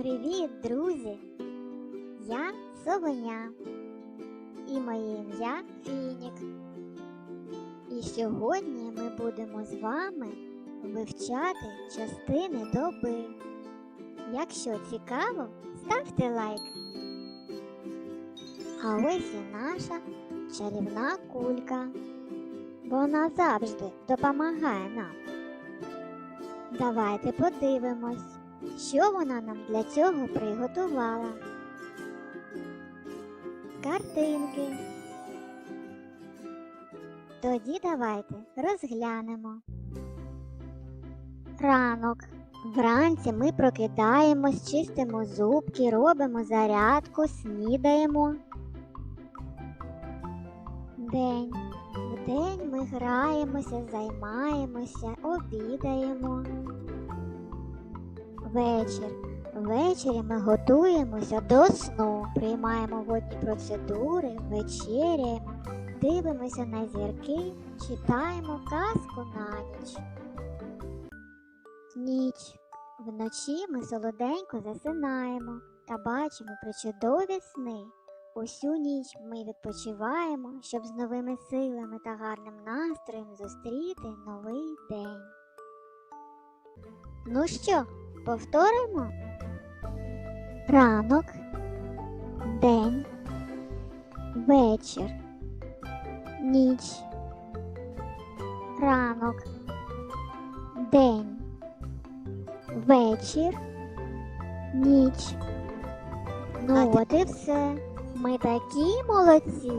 Привіт, друзі! Я Совеня і моє ім'я Фінік. І сьогодні ми будемо з вами вивчати частини доби. Якщо цікаво, ставте лайк. А ось і наша чарівна кулька. Вона завжди допомагає нам. Давайте подивимось, що вона нам для цього приготувала. Картинки. Тоді давайте розглянемо. Ранок. Вранці ми прокидаємось, чистимо зубки, робимо зарядку, снідаємо. День. Вдень ми граємося, займаємося, обідаємо. Вечір. Ввечері ми готуємося до сну, приймаємо водні процедури, вечеряємо, дивимося на зірки, читаємо казку на ніч. Ніч. Вночі ми солоденько засинаємо та бачимо причудові сни. Усю ніч ми відпочиваємо, щоб з новими силами та гарним настроєм зустріти новий день. Ну що, повторимо? Ранок, день, вечір, ніч, ранок, день, вечір, ніч. Ну от і все. Ми такі молодці.